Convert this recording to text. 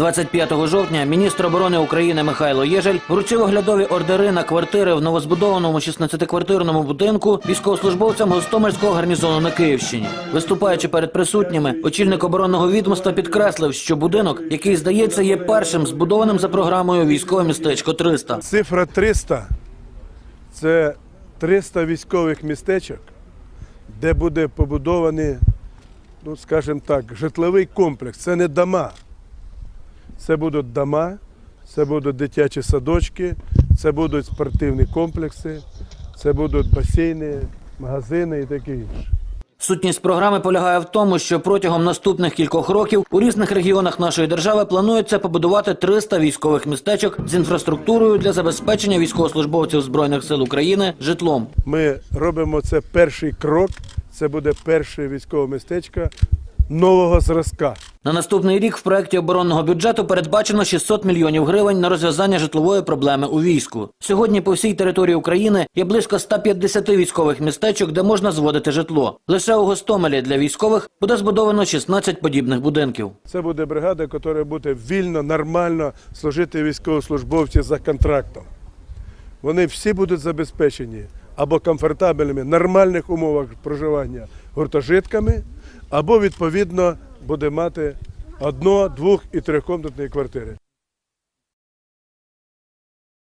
25 жовтня міністр оборони України Михайло Єжель вручив оглядові ордери на квартири в новозбудованому 16-квартирному будинку військовослужбовцям Гостомельського гарнізону на Київщині. Виступаючи перед присутніми, очільник оборонного відомства підкреслив, що будинок, який здається, є першим збудованим за програмою військове містечко 300. Цифра 300 – це 300 військових містечок, де буде побудований, ну скажімо так, житловий комплекс. Це не дома. Це будуть дома, це будуть дитячі садочки, це будуть спортивні комплекси, це будуть басейни, магазини і таке інше. Сутність програми полягає в тому, що протягом наступних кількох років у різних регіонах нашої держави планується побудувати 300 військових містечок з інфраструктурою для забезпечення військовослужбовців збройних сил України житлом. Ми робимо це перший крок, це буде перше військове містечко нового зразка. На наступний рік в проєкті оборонного бюджету передбачено 600 мільйонів гривень на розв'язання житлової проблеми у війську. Сьогодні по всій території України є близько 150 військових містечок, де можна зводити житло. Лише у Гостомелі для військових буде збудовано 16 подібних будинків. Це буде бригада, яка буде вільно, нормально служити військовослужбовці за контрактом. Вони всі будуть забезпечені або комфортабельними, нормальних умовах проживання гуртожитками, або відповідно буде мати одно, двох і трьохкомнатні квартири.